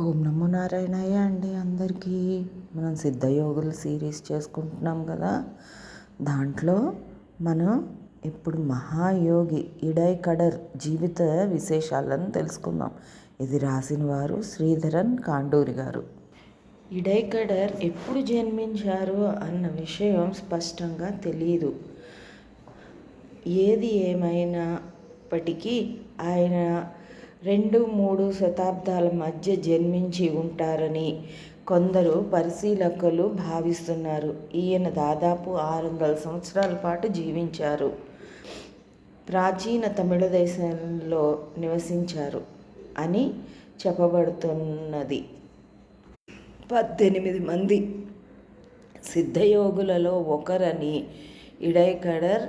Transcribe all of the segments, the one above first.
ఓం నమో నారాయణయ్య అండి అందరికీ. మనం సిద్ధయోగుల సిరీస్ చేసుకుంటున్నాం కదా. దాంట్లో మనం ఇప్పుడు మహాయోగి ఇడై కడర్ జీవిత విశేషాలను తెలుసుకుందాం. ఇది రాసిన వారు శ్రీధరన్ కాండూరి గారు. ఇడైకడర్ ఎప్పుడు జన్మించారు అన్న విషయం స్పష్టంగా తెలియదు ఏది ఏమైనప్పటికీ ఆయన రెండు మూడు శతాబ్దాల మధ్య జన్మించి ఉంటారని కొందరు పరిశీలకులు భావిస్తున్నారు. ఈయన దాదాపు ఆరు వందల సంవత్సరాల పాటు జీవించారు. ప్రాచీన తమిళ దేశంలో నివసించారు అని చెప్పబడుతున్నది. పద్దెనిమిది మంది సిద్ధయోగులలో ఒకరని ఇడైకడర్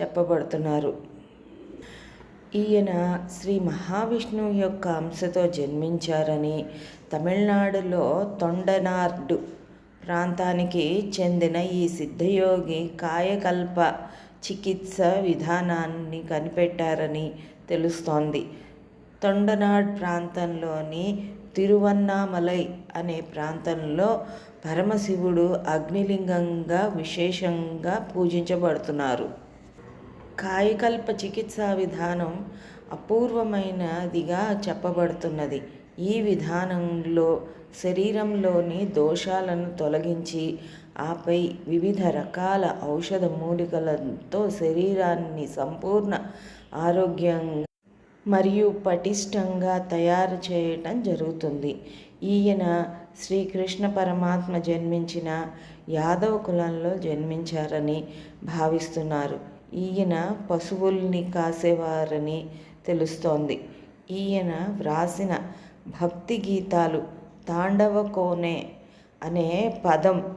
చెప్పబడుతున్నారు. ఈయన శ్రీ మహావిష్ణువు యొక్క అంశతో జన్మించారని తమిళనాడులో తొండనార్డు ప్రాంతానికి చెందిన ఈ సిద్ధయోగి కాయకల్ప చికిత్స విధానాన్ని కనిపెట్టారని తెలుస్తోంది. తొండనాడ్ ప్రాంతంలోని తిరువన్నామలై అనే ప్రాంతంలో పరమశివుడు అగ్నిలింగంగా విశేషంగా పూజించబడుతున్నారు. కాయకల్ప చికిత్సా విధానం అపూర్వమైనదిగా చెప్పబడుతున్నది. ఈ విధానంలో శరీరంలోని దోషాలను తొలగించి ఆపై వివిధ రకాల ఔషధ మూలికలతో శరీరాన్ని సంపూర్ణ ఆరోగ్యంగా మరియు పటిష్టంగా తయారు చేయటం జరుగుతుంది. ఈయన శ్రీకృష్ణ పరమాత్మ జన్మించిన యాదవ కులంలో జన్మించారని భావిస్తున్నారు. ఈయన పశువుల్ని కాసేవారని తెలుస్తోంది. ఈయన వ్రాసిన భక్తి గీతాలు తాండవ కోనే అనే పదం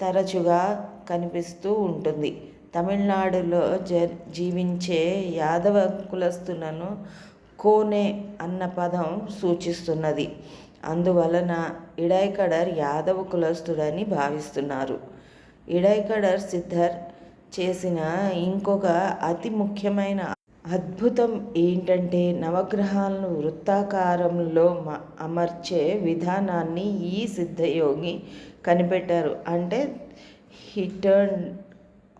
తరచుగా కనిపిస్తూ ఉంటుంది. తమిళనాడులో జ జీవించే యాదవ కులస్తులను కోనే అన్న పదం సూచిస్తున్నది. అందువలన ఇడైకడర్ యాదవ కులస్తుడని భావిస్తున్నారు. ఇడైకడర్ సిద్ధర్ చేసిన ఇంకొక అతి ముఖ్యమైన అద్భుతం ఏంటంటే నవగ్రహాలను వృత్తాకారంలో అమర్చే విధానాన్ని ఈ సిద్ధయోగి కనిపెట్టారు. అంటే హిటర్న్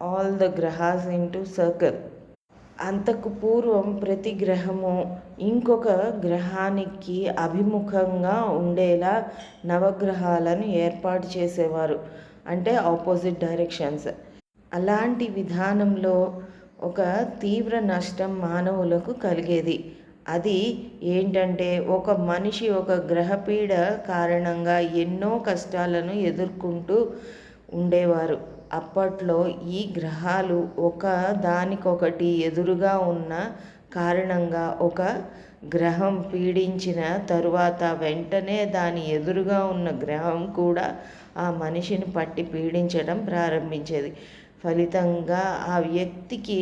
ఆల్ ద గ్రహాస్ ఇంటూ సర్కిల్ అంతకు పూర్వం ప్రతి గ్రహము ఇంకొక గ్రహానికి అభిముఖంగా ఉండేలా నవగ్రహాలను ఏర్పాటు చేసేవారు. అంటే ఆపోజిట్ డైరెక్షన్స్ అలాంటి విధానంలో ఒక తీవ్ర నష్టం మానవులకు కలిగేది. అది ఏంటంటే ఒక మనిషి ఒక గ్రహపీడ కారణంగా ఎన్నో కష్టాలను ఎదుర్కొంటూ ఉండేవారు. అప్పట్లో ఈ గ్రహాలు ఒక దానికొకటి ఎదురుగా ఉన్న కారణంగా ఒక గ్రహం పీడించిన తరువాత వెంటనే దాని ఎదురుగా ఉన్న గ్రహం కూడా ఆ మనిషిని పట్టి పీడించడం ప్రారంభించేది. ఫలితంగా ఆ వ్యక్తికి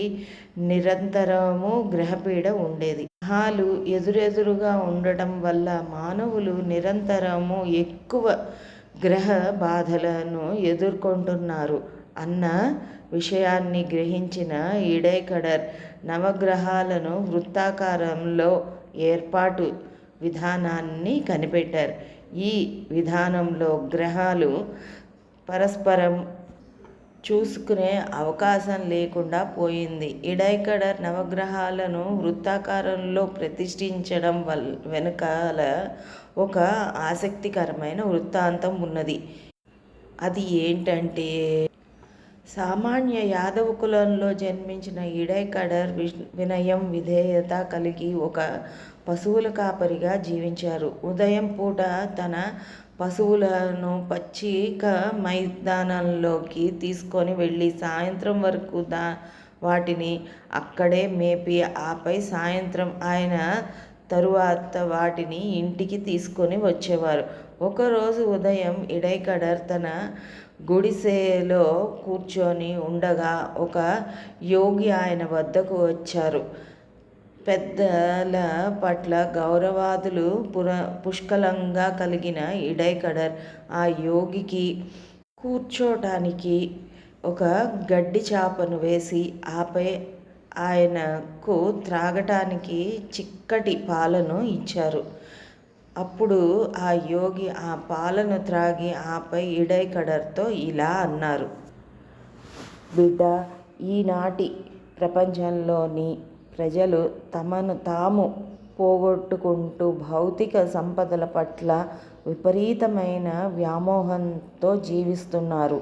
నిరంతరము గ్రహపీడ ఉండేది. గ్రహాలు ఎదురెదురుగా ఉండటం వల్ల మానవులు నిరంతరము ఎక్కువ గ్రహ బాధలను ఎదుర్కొంటున్నారు అన్న విషయాన్ని గ్రహించిన ఇడేకడర్ నవగ్రహాలను వృత్తాకారంలో ఏర్పాటు విధానాన్ని కనిపెట్టారు. ఈ విధానంలో గ్రహాలు పరస్పరం చూసుకునే అవకాశం లేకుండా పోయింది. ఇడైకడర్ నవగ్రహాలను వృత్తాకారంలో ప్రతిష్ఠించడం వల్ వెనుకాల ఒక ఆసక్తికరమైన వృత్తాంతం ఉన్నది. అది ఏంటంటే సామాన్య యాదవ కులంలో జన్మించిన ఇడైకడర్ వినయం విధేయత కలిగి ఒక పశువుల కాపరిగా జీవించారు. ఉదయం పూట తన పశువులను పచ్చిక మైదానంలోకి తీసుకొని వెళ్ళి సాయంత్రం వరకు దా వాటిని అక్కడే మేపి ఆపై సాయంత్రం ఆయన తరువాత వాటిని ఇంటికి తీసుకొని వచ్చేవారు. ఒకరోజు ఉదయం ఇడైకడర్ తన గుడిసెలో కూర్చొని ఉండగా ఒక యోగి ఆయన వద్దకు వచ్చారు. పెద్దల పట్ల గౌరవాదులు పుర పుష్కలంగా కలిగిన ఇడైకడర్. ఆ యోగికి కూర్చోటానికి ఒక గడ్డి చాపను వేసి ఆపై ఆయనకు త్రాగటానికి చిక్కటి పాలను ఇచ్చారు. అప్పుడు ఆ యోగి ఆ పాలను త్రాగి ఆపై ఇడైకడర్తో ఇలా అన్నారు. బిడ్డ ఈనాటి ప్రపంచంలోని ప్రజలు తమను తాము పోగొట్టుకుంటూ భౌతిక సంపదల పట్ల విపరీతమైన వ్యామోహంతో జీవిస్తున్నారు.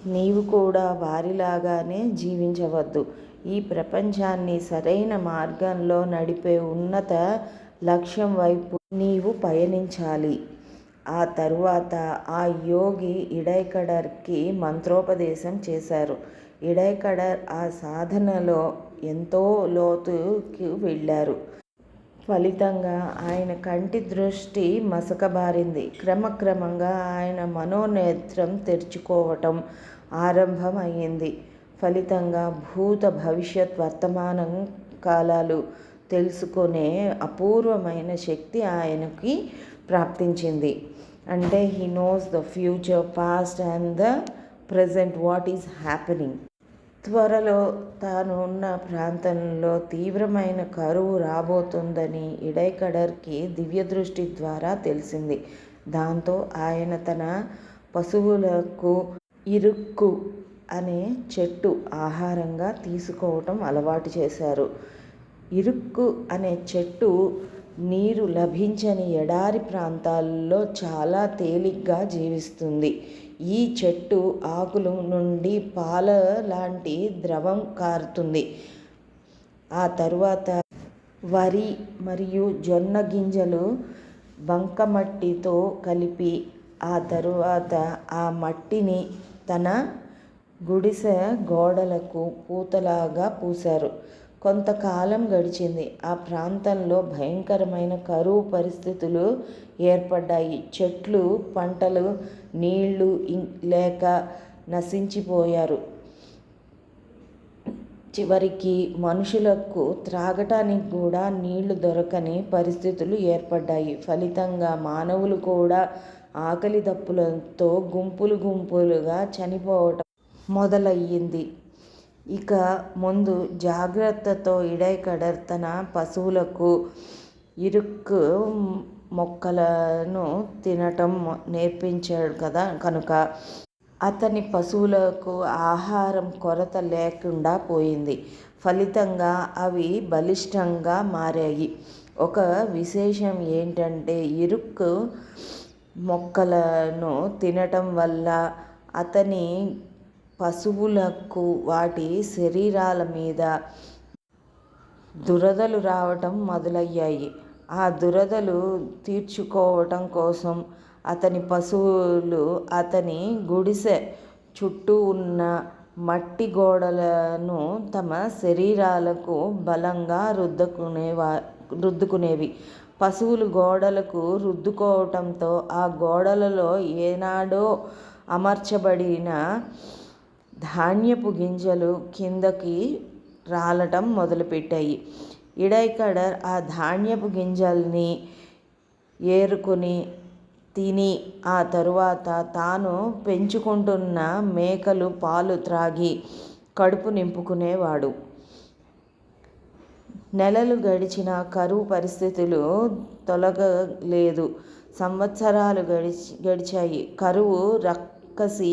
నీవు కూడా వారిలాగానే జీవించవద్దు. ఈ ప్రపంచాన్ని సరైన మార్గంలో నడిపే ఉన్నత లక్ష్యం వైపు నీవు పయనించాలి. ఆ తరువాత ఆ యోగి ఇడైకడర్కి మంత్రోపదేశం చేశారు. ఇడైకడర్ ఆ సాధనలో ఎంతో లోతుకి వెళ్ళారు. ఫలితంగా ఆయన కంటి దృష్టి మసకబారింది. క్రమక్రమంగా ఆయన మనోనేత్రం తెరుచుకోవటం ఆరంభమయ్యింది. ఫలితంగా భూత భవిష్యత్ వర్తమానం కాలాలు తెలుసుకునే అపూర్వమైన శక్తి ఆయనకి ప్రాప్తించింది. అంటే he knows the future past and the present what is happening త్వరలో తాను ఉన్న ప్రాంతంలో తీవ్రమైన కరువు రాబోతుందని ఇడైకడర్కి దివ్యదృష్టి ద్వారా తెలిసింది. దాంతో ఆయన తన పశువులకు ఇరుక్కు అనే చెట్టు ఆహారంగా తీసుకోవటం అలవాటు చేశారు. ఇరుక్కు అనే చెట్టు నీరు లభించని ఎడారి ప్రాంతాల్లో చాలా తేలిగ్గా జీవిస్తుంది. ఈ చెట్టు ఆకుల నుండి పాల లాంటి ద్రవం కారుతుంది. ఆ తరువాత వరి మరియు జొన్న గింజలు బంకమట్టితో కలిపి ఆ తరువాత ఆ మట్టిని తన గుడిసె గోడలకు పూతలాగా పూశారు. కొంతకాలం గడిచింది. ఆ ప్రాంతంలో భయంకరమైన కరువు పరిస్థితులు ఏర్పడ్డాయి. చెట్లు పంటలు నీళ్ళు లేక నశించిపోయారు. చివరికి మనుషులకు త్రాగటానికి కూడా నీళ్ళు దొరకని పరిస్థితులు ఏర్పడ్డాయి. ఫలితంగా మానవులు కూడా ఆకలి దప్పులతో గుంపులు గుంపులుగా చనిపోవటం మొదలయ్యింది. ఇక ముందు జాగ్రత్తతో ఇడైకడర్తన పశువులకు ఇరుక్కు మొక్కలను తినటం నేర్పించాడు కదా కనుక. అతని పశువులకు ఆహారం కొరత లేకుండా పోయింది. ఫలితంగా అవి బలిష్టంగా మారాయి. ఒక విశేషం ఏంటంటే ఇరుక్కు మొక్కలను తినటం వల్ల అతని పశువులకు వాటి శరీరాల మీద దురదలు రావటం మొదలయ్యాయి. ఆ దురదలు తీర్చుకోవటం కోసం అతని పశువులు అతని గుడిసె చుట్టూ ఉన్న మట్టి గోడలను తమ శరీరాలకు బలంగా రుద్దుకునేవా రుద్దుకునేవి. పశువులు గోడలకు రుద్దుకోవటంతో ఆ గోడలలో ఏనాడో అమర్చబడిన ధాన్యపు గింజలు కిందకి రాలటం మొదలుపెట్టాయి. ఇడైకడర్ ఆ ధాన్యపు గింజల్ని ఏరుకొని తిని ఆ తరువాత తాను పెంచుకుంటున్న మేకలు పాలు త్రాగి కడుపు నింపుకునేవాడు. నెలలు గడిచిన కరువు పరిస్థితులు తొలగలేదు. సంవత్సరాలు గడిచి గడిచాయి. కరువు రక్కసి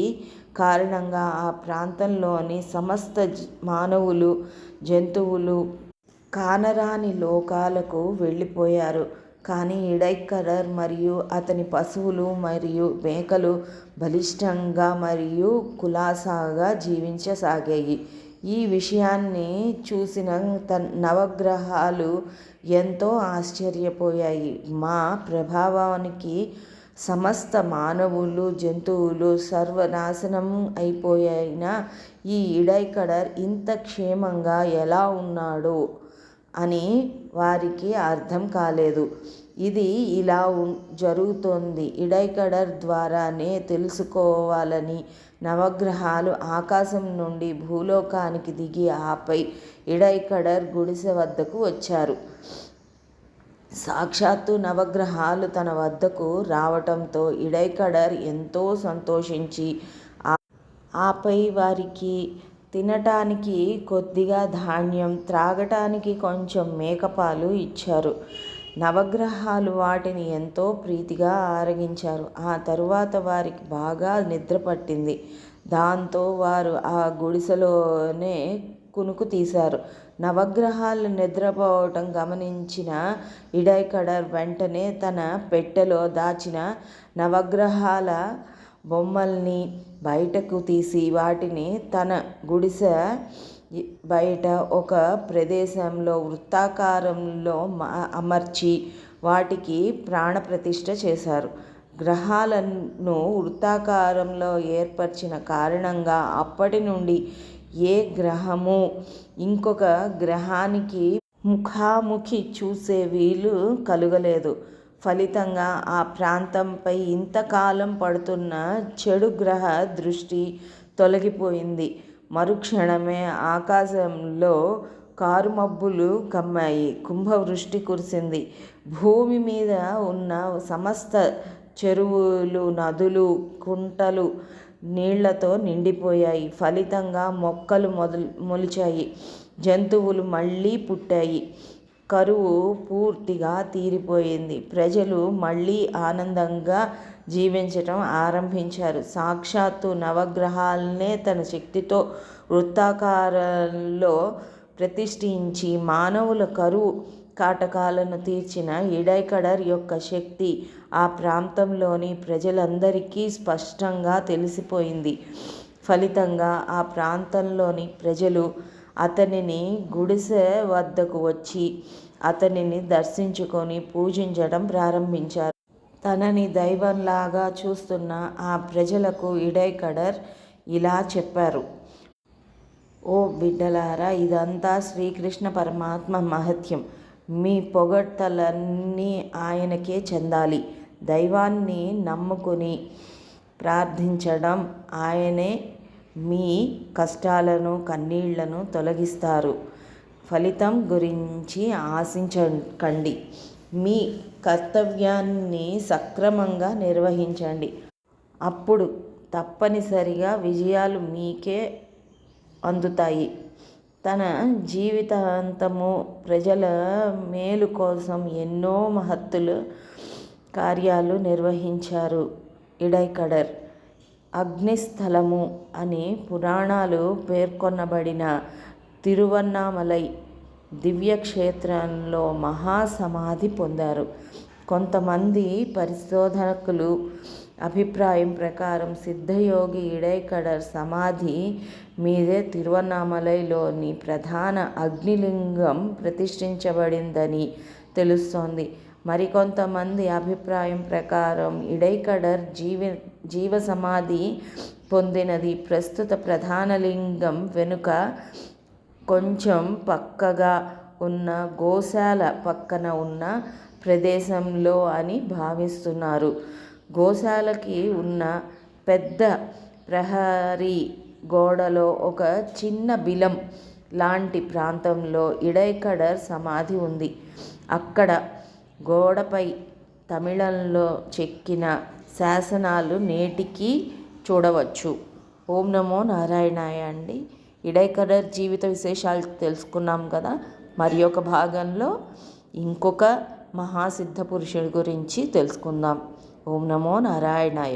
కారణంగా ఆ ప్రాంతంలోని సమస్త మానవులు జంతువులు కానరాని లోకాలకు వెళ్ళిపోయారు. కానీ ఇడైకరర్ మరియు అతని పశువులు మరియు మేకలు బలిష్టంగా మరియు కులాసాగా జీవించసాగాయి. ఈ విషయాన్ని చూసిన నవగ్రహాలు ఎంతో ఆశ్చర్యపోయాయి. మా ప్రభావానికి సమస్త మానవులు జంతువులు సర్వనాశనం అయిపోయిన ఈ ఇడైకడర్ ఇంత క్షేమంగా ఎలా ఉన్నాడో? అని వారికి అర్థం కాలేదు. ఇది ఇలా జరుగుతోంది. ఇడైకడర్ ద్వారానే తెలుసుకోవాలని నవగ్రహాలు ఆకాశం నుండి భూలోకానికి దిగి ఆపై ఇడైకడర్ గుడిసె వద్దకు వచ్చారు. సాక్షాత్తు నవగ్రహాలు తన వద్దకు రావటంతో ఇడైకడర్ ఎంతో సంతోషించి ఆపై వారికి తినటానికి కొద్దిగా ధాన్యం త్రాగటానికి కొంచెం మేకపాలు ఇచ్చారు. నవగ్రహాలు వాటిని ఎంతో ప్రీతిగా ఆరగించారు. ఆ తరువాత వారికి బాగా నిద్ర పట్టింది. దాంతో వారు ఆ గుడిసెలోనే కునుకు తీశారు. నవగ్రహాలు నిద్రపోవటం గమనించిన ఇడైకడర్ వెంటనే తన పెట్టెలో దాచిన నవగ్రహాల బొమ్మల్ని బయటకు తీసి వాటిని తన గుడిసె బయట ఒక ప్రదేశంలో వృత్తాకారంలో అమర్చి వాటికి ప్రాణప్రతిష్ఠ చేశారు. గ్రహాలను వృత్తాకారంలో ఏర్పరిచిన కారణంగా అప్పటి నుండి ఏ గ్రహము? ఇంకొక గ్రహానికి ముఖాముఖి చూసే వీలు కలుగలేదు. ఫలితంగా ఆ ప్రాంతంపై ఇంతకాలం పడుతున్న చెడు గ్రహ దృష్టి తొలగిపోయింది. మరుక్షణమే ఆకాశంలో కారుమబ్బులు కమ్మాయి కుంభవృష్టి కురిసింది. భూమి మీద ఉన్న సమస్త చెరువులు నదులు కుంటలు నీళ్ళతో నిండిపోయాయి. ఫలితంగా మొక్కలు మొదలు మొలిచాయి. జంతువులు మళ్ళీ పుట్టాయి. కరువు పూర్తిగా తీరిపోయింది. ప్రజలు మళ్ళీ ఆనందంగా జీవించటం ఆరంభించారు. సాక్షాత్తు నవగ్రహాలనే తన శక్తితో వృత్తాకారంలో ప్రతిష్ఠించి మానవుల కరువు కాటకాలను తీర్చిన ఇడైకడర్ యొక్క శక్తి ఆ ప్రాంతంలోని ప్రజలందరికీ స్పష్టంగా తెలిసిపోయింది. ఫలితంగా ఆ ప్రాంతంలోని ప్రజలు అతనిని గుడిసె వద్దకు వచ్చి అతనిని దర్శించుకొని పూజించడం ప్రారంభించారు. తనని దైవంలాగా చూస్తున్న ఆ ప్రజలకు ఇడైకడర్ ఇలా చెప్పారు. ఓ బిడ్డలారా ఇదంతా శ్రీకృష్ణ పరమాత్మ మహత్యం. మీ పొగడ్తలన్నీ ఆయనకే చెందాలి. దైవాన్ని నమ్ముకుని ప్రార్థించడం ఆయనే మీ కష్టాలను కన్నీళ్ళను తొలగిస్తారు. ఫలితం గురించి ఆశించకండి. మీ కర్తవ్యాన్ని సక్రమంగా నిర్వహించండి. అప్పుడు తప్పనిసరిగా విజయాలు మీకే అందుతాయి. తన జీవితాంతము ప్రజల మేలు కోసం ఎన్నో మహత్తులు కార్యాలు నిర్వహించారు ఇడైకడర్. అగ్నిస్థలము అని పురాణాలు పేర్కొనబడిన తిరువన్నామలై దివ్యక్షేత్రంలో మహాసమాధి పొందారు. కొంతమంది పరిశోధకులు అభిప్రాయం ప్రకారం సిద్ధయోగి ఇడైకడర్ సమాధి మీదే తిరువన్నామలైలోని ప్రధాన అగ్నిలింగం ప్రతిష్ఠించబడిందని తెలుస్తోంది. మరికొంతమంది అభిప్రాయం ప్రకారం ఇడైకడర్ జీవి జీవ సమాధి పొందినది ప్రస్తుత ప్రధాన లింగం వెనుక కొంచెం పక్కగా ఉన్న గోశాల పక్కన ఉన్న ప్రదేశంలో అని భావిస్తున్నారు. గోశాలకి ఉన్న పెద్ద ప్రహరీ గోడలో ఒక చిన్న బిలం లాంటి ప్రాంతంలో ఇడైకడర్ సమాధి ఉంది. అక్కడ గోడపై తమిళంలో చెక్కిన శాసనాలు నేటికి చూడవచ్చు. ఓం నమో నారాయణాయ అండి. ఇడైకడర్ జీవిత విశేషాలు తెలుసుకున్నాం కదా. మరి ఒక భాగంలో ఇంకొక మహాసిద్ధ పురుషుడి గురించి తెలుసుకుందాం. ఓం నమో నారాయణాయ.